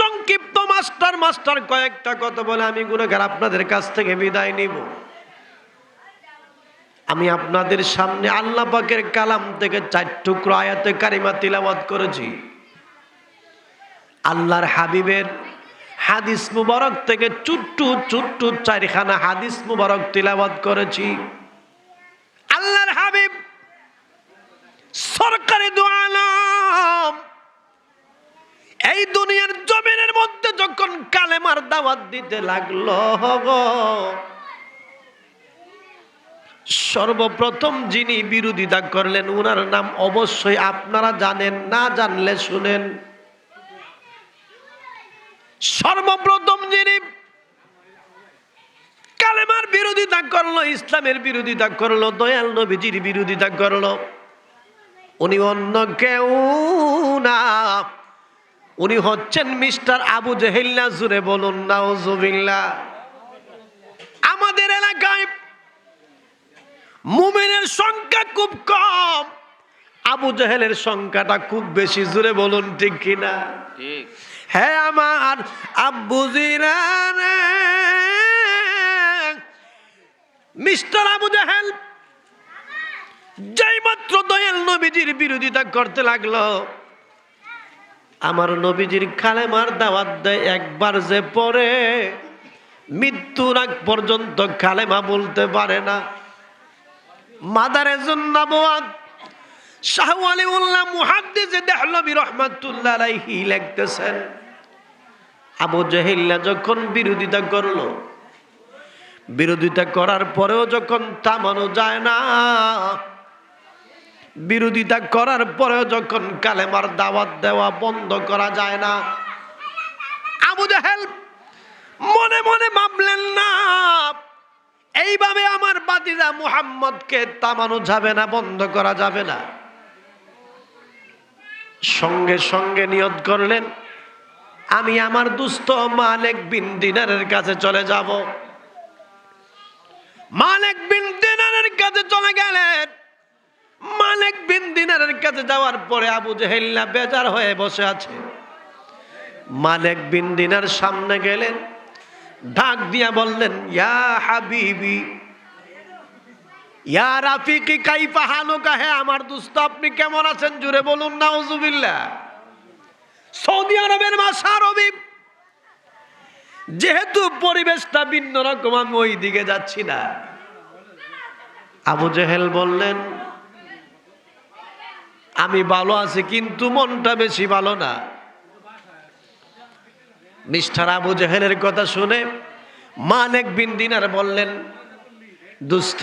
সংক্ষিপ্ত master master কয়েকটা কথা বলে আমি গুণাগার আপনাদের কাছ থেকে বিদায় নিব। আমি আপনাদের সামনে আল্লাহ পাকের কালাম থেকে চার টুকরো আয়াতে কারিমা তিলাওয়াত করেছি। আল্লাহর হাবিবের হাদিস মুবারক থেকে চুট্টু চুট্টু চারখানা হাদিস মুবারক তিলাওয়াত করেছি। আল্লাহর হাবিব সরকারি দোয়ালাম। এই দুনিয়ার জমিনের মধ্যে যখন কালেমার দাওয়াত দিতে লাগল সর্বপ্রথম যিনি বিরোধিতা করলেন, উনার নাম অবশ্যই আপনারা জানেন, না জানলে শুনেন। সর্বপ্রথম যিনি কালেমার বিরোধিতা করল, ইসলামের বিরোধিতা করল, দয়াল নবীজির বিরোধিতা করল, উনি অন্য কেউ না। উনি হচ্ছেন মিস্টার আবু জেহিল্লা জুড়ে বলুন নাউজুবিল্লাহ। আমাদের এলাকায় মুমিনের সংখ্যা খুব কম আবু জাহেলের সংখ্যাটা খুব বেশি জুড়ে বলুন ঠিক কিনা? হ্যাঁ আমার আব্বু মিস্টার আবু জাহেল যেই মাত্র দয়াল নবীজির বিরোধিতা করতে লাগল আমার নবীজির কালেমার দাওয়াত দেয় একবার যে পরে। মৃত্যুর আগ পর্যন্ত কালেমা বলতে পারে না। মাদারে জন্নাবাদ লিখতেছেন, আবু জাহিল্লা যখন বিরোধিতা করল, বিরোধিতা করার পরেও যখন থামানো যায় না বিরোধিতা করার পরেও যখন কালেমার দাওয়াত দেওয়া বন্ধ করা যায় না, আবু জাহেল মনে মনে ভাবলেন, না, এইভাবে আমার বাতিদা মুহাম্মদকে তামানো যাবে না, বন্ধ করা যাবে না। সঙ্গে সঙ্গে নিয়ত করলেন, আমি আমার দুস্থ মালিক বিন দিনারের কাছে চলে যাব। মালিক বিন দিনারের কাছে চলে গেলেন। মালিক বিন দিনারের কাছে যাওয়ার পরে আবু জেহেল্লা বেজার হয়ে বসে আছে। মালিক বিন দিনার সামনে গেলেন, ডাক দিয়া বললেন, ইয়া হাবিবি, ইয়া রাফিকি, কাইফা হালুকা, হে আমার দুস্থ আপনি কেমন আছেন? জুড়ে বলুন না নাউজুবিল্লাহ। সৌদি আরবের মাসা রবি যেহেতু পরিবেশটা ভিন্ন রকম, আমি ওই দিকে যাচ্ছি না। আবু জেহেল বললেন আমি ভালো আছি, কিন্তু মনটা বেশি ভালো না। মিস্টার আবু জেহেলের কথা শুনে মালিক বিন দিনার বললেন, দুস্থ,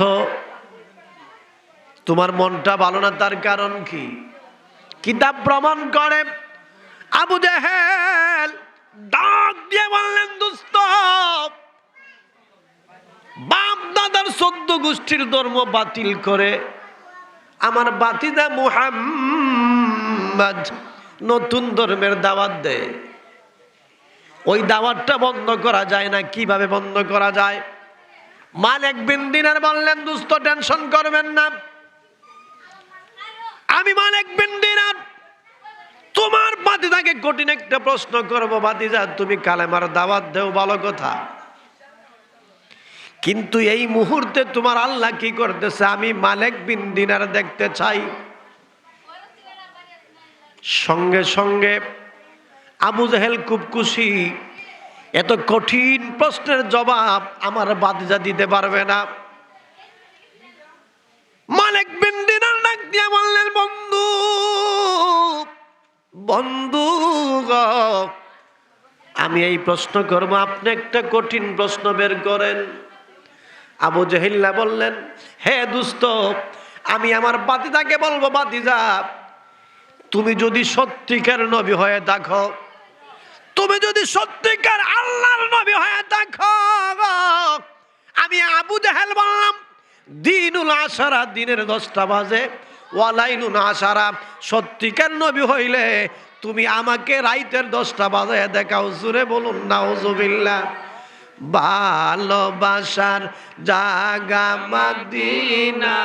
তোমার মনটা ভালো না, তার কারণ কি? কিতাব প্রমাণ করে, আবু জেহেল ডাক দিয়ে বললেন, দুস্থ বাপ দাদার সদ্য গোষ্ঠীর ধর্ম বাতিল করে আমার বাতিদা মুহাম্মদ নতুন ধর্মের দাওয়াত দেয় ওই দাওয়াতটা বন্ধ করা যায় না, কীভাবে বন্ধ করা যায়? মালিক বিন দিনার বললেন দুস্থ টেনশন করবেন না। আমি মালিক বিন দিনার, তোমার বাতিদাকে কঠিন একটা প্রশ্ন করব। বাতিজা তুমি কালেমার দাওয়াত দেও, ভালো কথা। কিন্তু এই মুহূর্তে তোমার আল্লাহ কি করতেছে? আমি মালেক বিন দিনার দেখতে চাই। সঙ্গে সঙ্গে আবু জাহেল খুব খুশি। এত কঠিন প্রশ্নের জবাব আমার বাদিজা দিতে পারবে না। মালিক বিন দিনার ডাক দিয়ে বললেন, বন্ধু বন্ধু আমি এই প্রশ্ন করব। আপনি একটা কঠিন প্রশ্ন বের করেন। আবু জহিল্লা বললেন, হে দুস্থ আমি আমার বাতিদাকে বলব, বাতিজা, তুমি যদি সত্যিকার নবী হয়ে দেখো, তুমি যদি সত্যিকার আল্লাহর নবী হয়ে দেখো, আমি আবু জাহেল বললাম, দিনুল আশারা দিনের দশটা বাজে ওয়ালাইনুল আশারা, সত্যিকার নবী হইলে তুমি আমাকে রাইতের দশটা বাজে দেখাও জুড়ে বলুন, নাউজুবিল্লাহ। ভালোবাসার জাগা মাদিনা।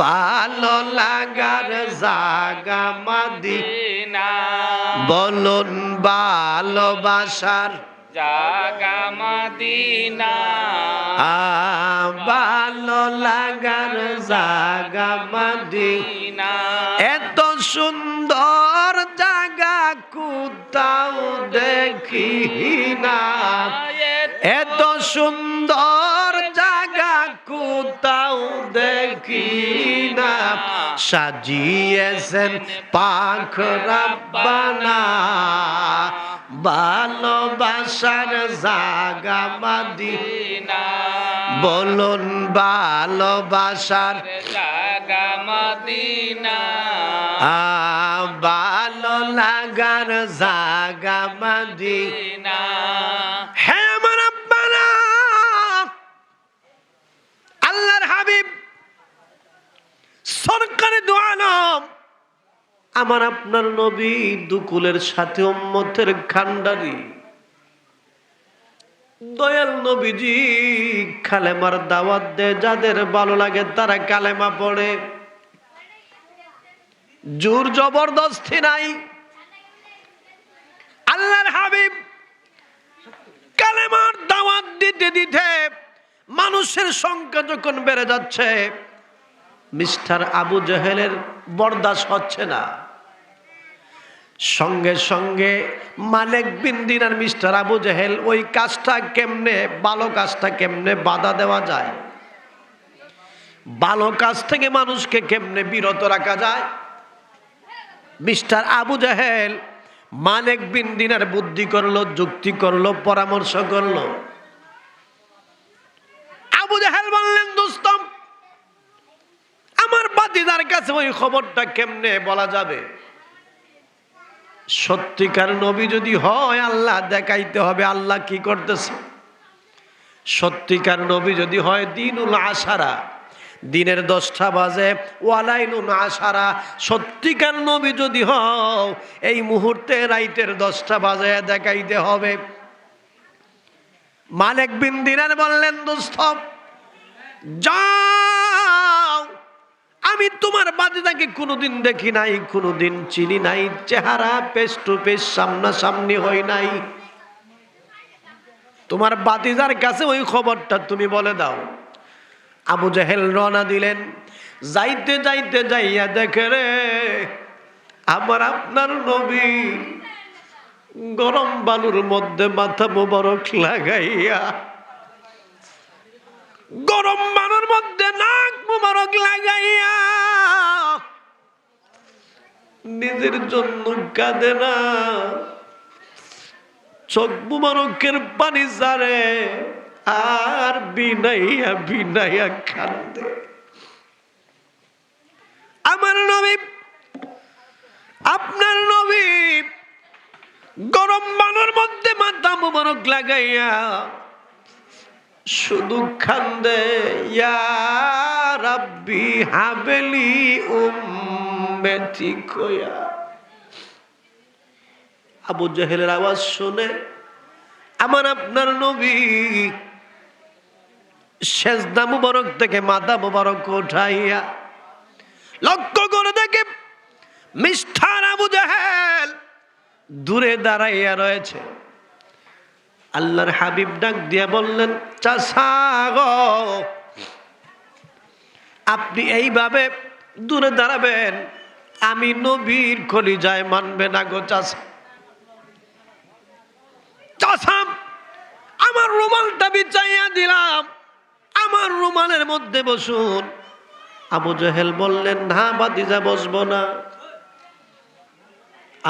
ভালো লাগার জাগা মাদিনা। বলুন ভালোবাসার জাগা মদিনা। ভালো লাগার জাগা মাদি মদিনা। এত সুন্দর কোথাও দেখি না। এত সুন্দর জায়গা কোথাও দেখি না। সাজিয়েছেন পাখ রাব্বানা। ভালোবাসার জাগা মাদি মদিনা। বলুন ভালোবাসার ভালো লাগার জাগা মাদি মদিনা। হে আমার আব্বারা আল্লাহর হাবিব সরকারি দোয়ানম। আমার আপনার নবী দুকুলের সাথে উম্মতের খান্ডারি দয়াল নবীজি কালেমার দাওয়াত দে যাদের ভালো লাগে তারা কালেমা পড়ে। জোর জবরদস্তি নাই। আল্লাহর হাবিব কালেমার দাওয়াত দিতে দিতে মানুষের সংখ্যা যখন বেড়ে যাচ্ছে, মিস্টার আবু জহেলের বরদাস হচ্ছে না। সঙ্গে সঙ্গে Malik bin Dinar mister Abu Jahl, ওই কাজটা কেমনে, ভালো কাজটা কেমনে বাধা দেওয়া যায়? ভালো কাজ থেকে মানুষকে কেমনে বিরত রাখা যায়? মিস্টার আবু জাহেল মালিক বিন দিনার বুদ্ধি করল, যুক্তি করল, পরামর্শ করল। আবু জাহেল বললেন দোস্তম আমার বাতিদার কাছে ওই খবরটা কেমনে বলা যাবে? সত্যিকার নবী যদি হয়, আল্লাহ দেখাইতে হবে আল্লাহ কি করতেছে। সত্যিকার নবী যদি হয়, দিনুল আশারা, দিনের দশটা বাজে, ওয়ালাইনুল আশারা, সত্যিকার নবী যদি হও এই মুহূর্তে রাইতের দশটা বাজে দেখাইতে হবে। মালিক বিন দিনার বললেন, দোস্ত যাও আমি তোমার বাদিদাকে কোনোদিন দেখি নাই, কোনোদিন চিনি নাই। চেহারা পেস টু পেস সামনাসামনি হই নাই। তোমার বাতিজার কাছে ওই খবরটা তুমি বলে দাও। আবু জাহেল রওনা দিলেন, যাইতে যাইতে যাইয়া দেখে রে, আমার আপনার নবী গরম বালুর মধ্যে মাথা মোবারক লাগাইয়া গরম বালুর মধ্যে নাক মোবারক লাগাইয়া নিজের জন্য কাঁদে না। চোখ মুবারকের পানি জারে আর বিনাইয়া বিনাইয়া কান্দে আমার নবী, আপনার নবী গরম বানোর মধ্যে মাথা মুবারক লাগাইয়া শুধু খান্দে রাব্বি হাবেলি উম্মতি কয়া আবু জাহেলের আওয়াজ শুনে আমার আপনার নবী শেষদা মুবারক থেকে মাদা মুবারক উঠাইয়া লক্ষ্য করে দেখে মিষ্ঠার আবু জাহেল দূরে দাঁড়াইয়া রয়েছে। আল্লাহর হাবিব ডাক দিয়া বললেন চাষা আপনি এইভাবে দূরে দাঁড়াবেন, আমি নবীর কলিজায় মানবে না গো চাষা চাষাম আমার রুমালটা বিছাইয়া দিলাম, আমার রুমালের মধ্যে বসুন। আবু জহেল বললেন, না বাদিজা বসবো না।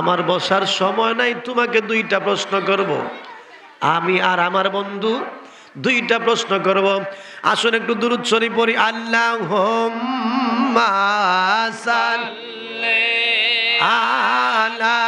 আমার বসার সময় নাই, তোমাকে দুইটা প্রশ্ন করব। আমি আর আমার বন্ধু দুইটা প্রশ্ন করব। আসুন একটু দূরচ্ছরি পড়ি। আল্লাহ আলা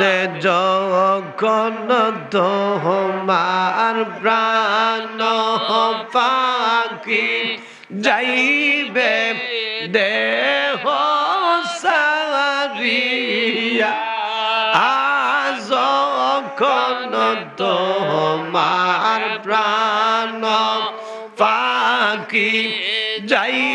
মুহাম্মদ যখন তোমার প্রাণ পাখি যাইবে দেহ সারিয়া। আজ তোমার প্রাণ পাখি যাইবে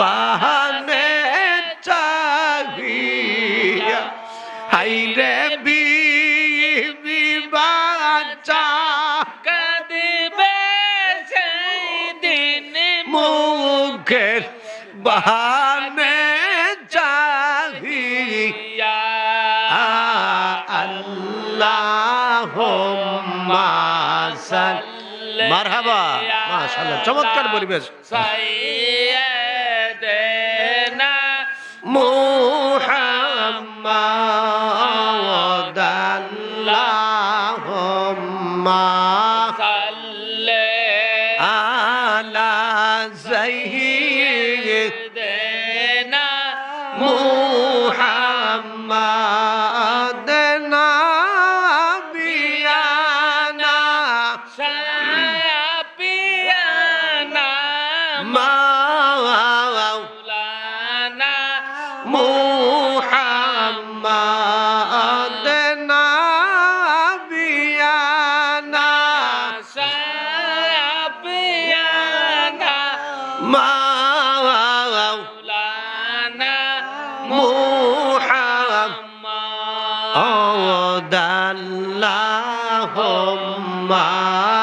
বাহানে চাহিয়া। হাইরে বিবি বাচ্চা মুখের বাহানে চাহিয়া। আল্লাহ মারহাবা মাশাআল্লাহ চমৎকার পরিবেশ। আলা সাইয়্যিদ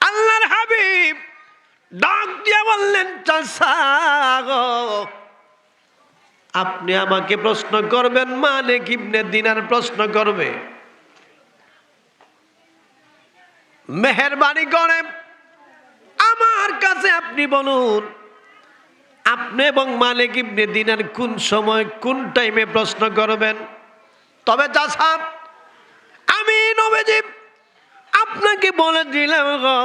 আল্লাহর হাবিব ডাক দিয়ে বললেন আপনি আমাকে প্রশ্ন করবেন মানে কিবনে দিনার প্রশ্ন করবে। মেহরবানি করে। আমার কাছে আপনি বলুন, আপনি এবং মালিক ইবনে দিনার কোন সময় কোন টাইমে প্রশ্ন করবেন? তবে চাষা আমি নবীজি আপনাকে বলে দিলাম গো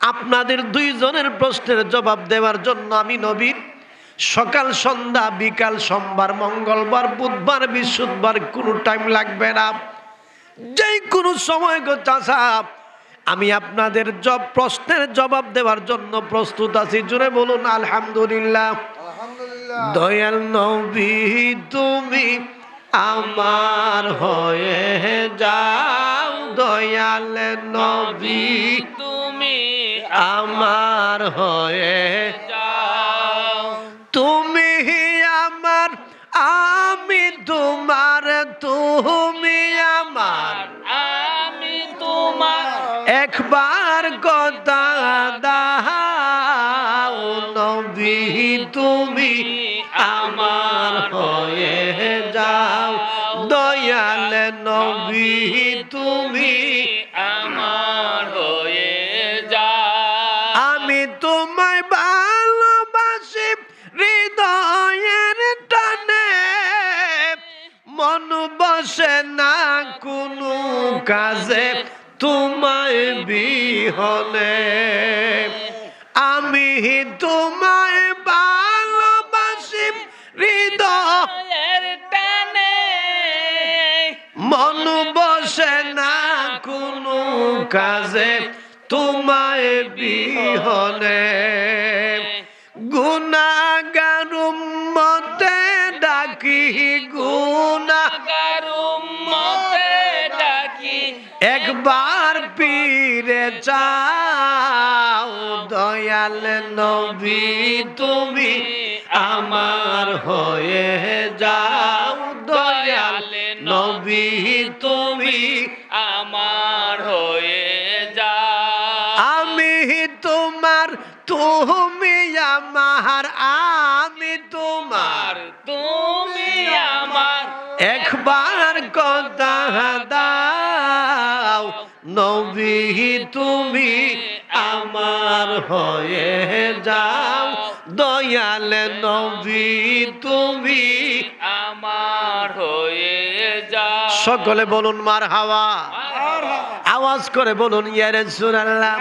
আপনাদের দুইজনের প্রশ্নের জবাব দেওয়ার জন্য আমি নবীর সকাল সন্ধ্যা বিকাল সোমবার মঙ্গলবার বুধবার বৃহস্পতিবার কোনো টাইম লাগবে না। যে কোনো সময় গো চাষা আমি আপনাদের জব প্রশ্নের জবাব দেওয়ার জন্য প্রস্তুত আছি। জুড়ে বলুন আলহামদুলিল্লাহ। দয়াল নবী তুমি আমার হয়ে যাও দয়াল নবী। তুমি আমার হয়ে যাও। তুমি আমার আমি তোমার তুমি নবী তুমি আমার হয়ে যাও। আমি তোমায় ভালোবাসি হৃদয়ের টানে। মন বসে না কোনো কাজে, তোমায় বিহনে। কাজে তোমায় বিহনে। গুনাগার মতে ডাকি গুনা গারু উম্মতে ডাকি। একবার পীরে চাও দয়াল নবী, তুমি আমার হয়ে যাও। দয়াল নবী, তুমি তুমি আমার আমি তোমার। তুমি আমার। একবার কথা দাও নবী তুমি আমার হয়ে যাও। দয়াল নবী তুমি আমার হয়ে যা সকলে বলুন মার হাওয়া আওয়াজ করে বলুন ইয়ারে সুরাল্লাহ।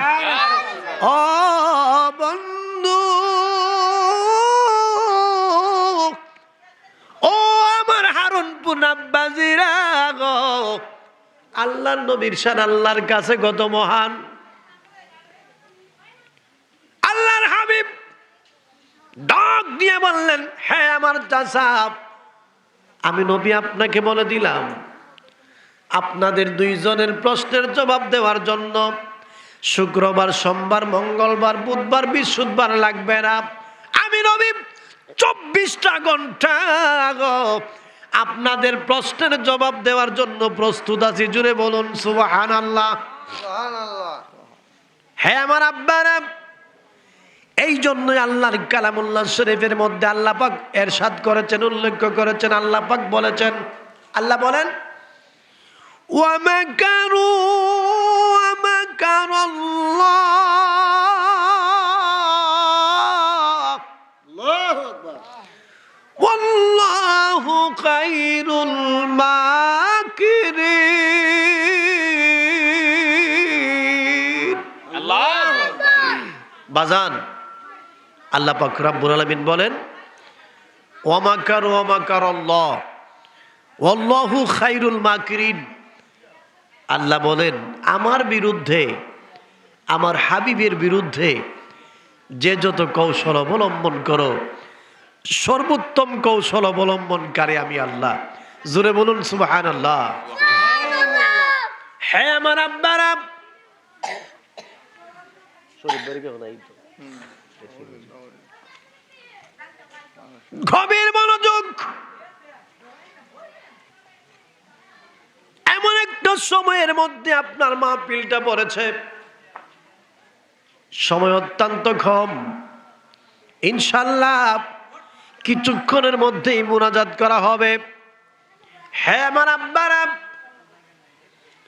আল্লাহর নবীর শান আল্লাহর কাছে কত মহান? আল্লাহর হাবিব ডাক দিয়ে বললেন হ্যাঁ আমার চাষাব আমি নবী আপনাকে বলে দিলাম, আপনাদের দুইজনের প্রশ্নের জবাব দেওয়ার জন্য শুক্রবার, সোমবার, মঙ্গলবার, বুধবার, বৃহস্পতিবার লাগবে না। আমি নবী, চব্বিশটা ঘণ্টা আপনাদের প্রশ্নের জবাব দেওয়ার জন্য প্রস্তুত আছি। জুড়ে বলুন সুবাহান আল্লাহ হ্যাঁ আমার আব্বার এই জন্যই আল্লাহর কালামুল্লাহ শরীফের মধ্যে আল্লাহ পাক এরশাদ করেছেন উল্লেখ করেছেন আল্লাহ পাক বলেছেন। আল্লাহ বলেন আল্লাহ খাইরুল মাকিরিন। বাজান আল্লাহ পাক রাব্বুল আলামিন বলেন ওয়ামাকার ওয়ামাকার আল্লাহ অল্লাহু খাইরুল মাকিরিন। আল্লাহ বলেন আমার বিরুদ্ধে আমার হাবিবের বিরুদ্ধে যে যত কৌশল অবলম্বন করো সর্বোত্তম কৌশল অবলম্বনকারী আমি আল্লাহ। জোরে বলুন সুবাহান আল্লাহ হ্যাঁ আমার আব্বারা। গভীর মনোযোগ। এমন একটা সময়ের মধ্যে আপনার মা পিলটা পড়েছে। সময় অত্যন্ত কম। ইনশাল্লাহ কিছুক্ষণের মধ্যেই মোনাজাত করা হবে। হ্যাঁ আমার আব্বারা,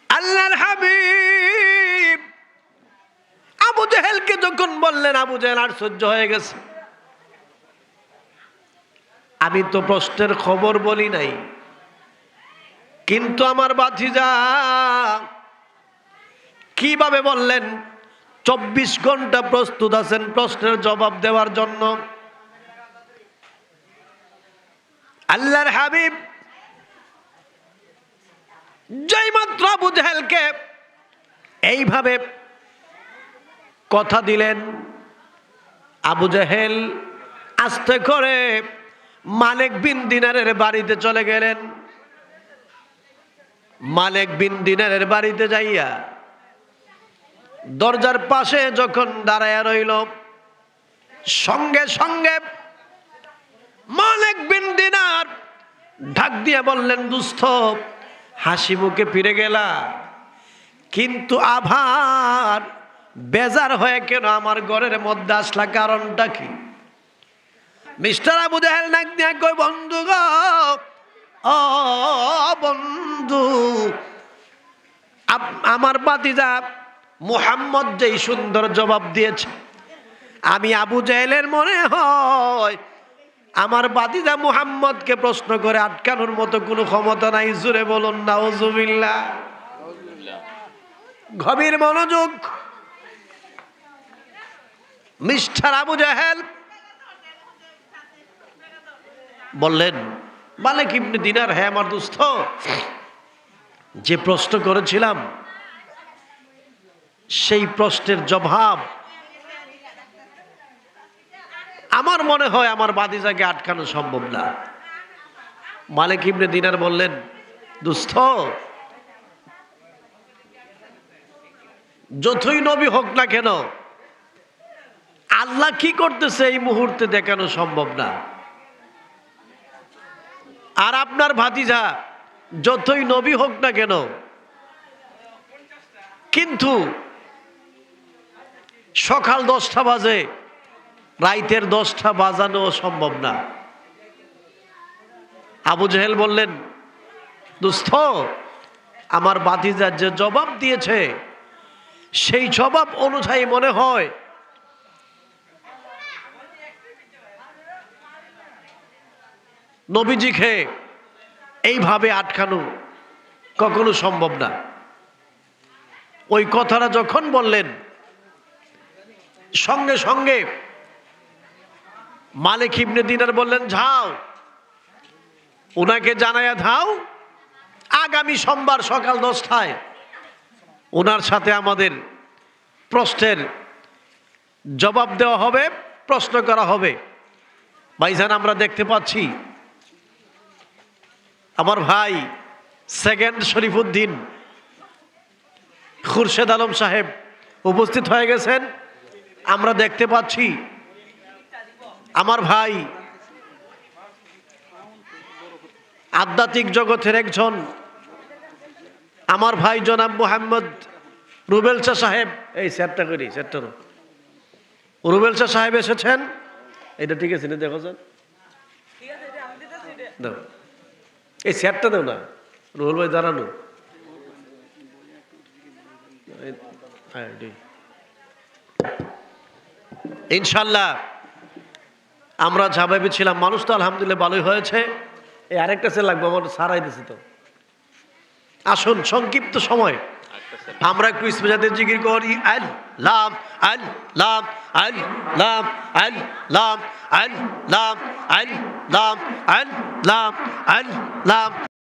আল্লাহর হাবিব, আবু জেহেলকে যখন বললেন, আবু জেহেল আর সহ্য হয়ে গেছে। আমি তো প্রশ্নের খবর বলি নাই, কিন্তু আমার বাতিজা কীভাবে বললেন, চব্বিশ ঘণ্টা প্রস্তুত আছেন প্রশ্নের জবাব দেওয়ার জন্য। আল্লাহর হাবিব যেই মাত্র আবু জাহেলকে এইভাবে কথা দিলেন, আবু জাহেল আস্তে করে মালিক বিন দিনারের বাড়িতে চলে গেলেন। মালিক বিন দিনারের বাড়িতে যাইয়া দরজার পাশে যখন দাঁড়ায়া রইল, সঙ্গে সঙ্গে মালিক বিন দিনার ঢাক দিয়ে বললেন, দুস্থ, হাসি মুখে ফিরে গেলা। কিন্তু আভার বেজার হয়ে কেন আমার ঘরের মধ্যে আসলা? কারণটা কি? মিস্টার আবু জাহেল নাক দিয়ে কই বন্ধু গো, ও বন্ধু আমার বাতিজা মুহাম্মদ যেই সুন্দর জবাব দিয়েছে, আমি আবু জাহেলের মনে হয় আমার বাতিজা মুহাম্মদকে প্রশ্ন করে, আটকানোর মতো কোনো ক্ষমতা নাই জুড়ে বলুন না ওজুবিল্লা গভীর মনোযোগ। মিস্টার আবু জাহেল বললেন, মালিক ইবনে দিনার হ্যাঁ আমার দুস্থ যে প্রশ্ন করেছিলাম, সেই প্রশ্নের জবাব আমার মনে হয় আমার বাদিজাকে আটকানো সম্ভব না। মালিক ইবনে দিনার বললেন, দুস্থ, যতই নবী হোক না কেন, আল্লাহ কি করতেছে এই মুহূর্তে দেখানো সম্ভব না। আর আপনার ভাতিজা, যতই নবী হোক না কেন, কিন্তু সকাল দশটা বাজে রাইতের দশটা বাজানো সম্ভব না। আবু জেহেল বললেন, দুস্থ, আমার বাতিজা যে জবাব দিয়েছে, সেই জবাব অনুযায়ী মনে হয় নবীজিকে এইভাবে আটকানো কখনো সম্ভব না। ওই কথাটা যখন বললেন, সঙ্গে সঙ্গে মালিক ইবনে দিনার বললেন, যাও। ওনাকে জানায়া দাও। আগামী সোমবার সকাল দশটায় ওনার সাথে আমাদের প্রশ্নের জবাব দেওয়া হবে, প্রশ্ন করা হবে। ভাইজান, আমরা দেখতে পাচ্ছি, আমার ভাই সেকেন্ড শরীফুদ্দিন খুরশেদ আলম সাহেব উপস্থিত হয়ে গেছেন। আমরা দেখতে পাচ্ছি আমার ভাই, আধ্যাত্মিক জগতের একজন, আমার ভাই জনাব মোহাম্মদ রুবেল শাহ সাহেব। এই স্যারটা করি, স্যারটা রুবেল শাহ সাহেব এসেছেন। এটা ঠিক আছে দেখো যান দাও। এই স্যারটা দাও না রুহুল ভাই দাঁড়ানো। হ্যাঁ। ইনশাল্লাহ। আমরা যা ভেবেছিলাম মানুষ তো আলহামদুলিল্লাহ ভালোই হয়েছে। এই আরেকটা সে লাগবে আমার সারাই দিছে তো। আসুন সংক্ষিপ্ত সময়। আমরা একটু ইসমেজাদের জিকির করি আল লাম আল লাম আল লাম আল লাম আল লাম আল লাম আল লাম আল লাম।